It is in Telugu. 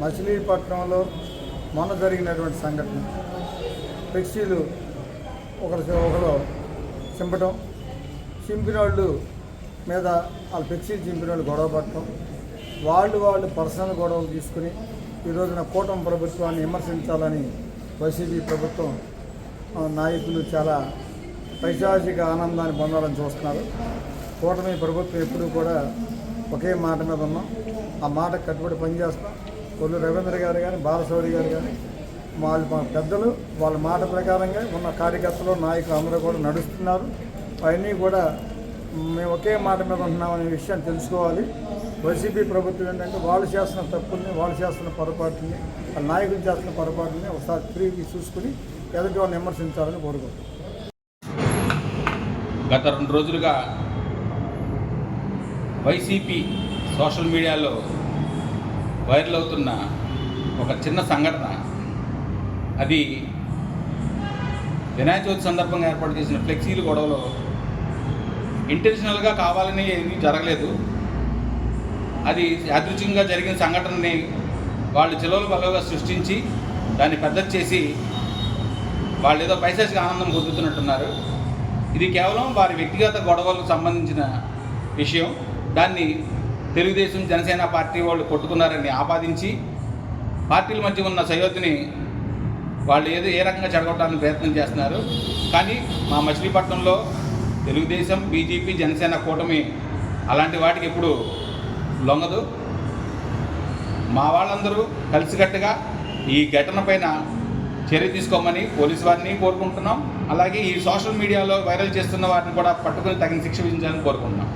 మచిలీపట్నంలో మొన్న జరిగినటువంటి సంఘటన. ఫ్లెక్సీలు ఒకరు ఒకరు చింపటం. చింపిన వాళ్ళు మీద వాళ్ళ ఫ్లెక్సీలు చింపిన వాళ్ళు గొడవ పడటం వాళ్ళు వాళ్ళు పర్సనల్ గొడవలు తీసుకుని ఈ రోజున కూటమి ప్రభుత్వాన్ని విమర్శించాలని వైసీపీ ప్రభుత్వం నాయకులు చాలా పైశాచిక ఆనందాన్ని పొందాలని చూస్తున్నారు. కూటమి ప్రభుత్వం ఎప్పుడూ కూడా ఒకే మాట మీద ఉన్నాం. ఆ మాట కట్టుబడి పనిచేస్తాం. కొల్లు రవీంద్ర గారు కానీ బాలశౌరి గారు కానీ వాళ్ళ మా పెద్దలు వాళ్ళ మాట ప్రకారంగా ఉన్న కార్యకర్తలు నాయకులు అందరూ కూడా నడుస్తున్నారు. అవన్నీ కూడా మేము ఒకే మాట మీద ఉంటున్నామనే విషయం తెలుసుకోవాలి. వైసీపీ ప్రభుత్వం ఏంటంటే వాళ్ళు చేస్తున్న తప్పుల్ని వాళ్ళు చేస్తున్న పొరపాటుని వాళ్ళ నాయకులు చేస్తున్న పొరపాటుని ఒకసారి తిరిగి చూసుకుని ఎదుటి వాళ్ళని విమర్శించాలని కోరుకుంటున్నాం. గత రెండు రోజులుగా వైసీపీ సోషల్ మీడియాలో వైరల్ అవుతున్న ఒక చిన్న సంఘటన. అది వినాయక చవితి సందర్భంగా ఏర్పాటు చేసిన ఫ్లెక్సీలు గొడవలో ఇంటెన్షనల్గా కావాలని ఏమీ జరగలేదు. అది యాదృచ్ఛికంగా జరిగిన సంఘటనని వాళ్ళు చిలవలు బలవుగా సృష్టించి దాన్ని పెద్దది చేసి వాళ్ళు ఏదో పైశాచిక ఆనందం పొందుతున్నట్టున్నారు. ఇది కేవలం వారి వ్యక్తిగత గొడవలకు సంబంధించిన విషయం. దాన్ని తెలుగుదేశం జనసేన పార్టీ వాళ్ళు కొట్టుకున్నారని ఆపాదించి పార్టీల మధ్య ఉన్న సయోధ్యని వాళ్ళు ఏదో ఏ రకంగా చెడగొట్టాలని ప్రయత్నం చేస్తున్నారు. కానీ మా మచిలీపట్నంలో తెలుగుదేశం బీజేపీ జనసేన కూటమి అలాంటి వాటికి ఎప్పుడు లొంగదు. మా వాళ్ళందరూ కలిసికట్టుగా ఈ ఘటన పైన చర్య తీసుకోమని పోలీసు వారిని కోరుకుంటున్నాం. అలాగే ఈ సోషల్ మీడియాలో వైరల్ చేస్తున్న వారిని కూడా పట్టుకొని తగిన శిక్ష విధించాలని కోరుకుంటున్నాం.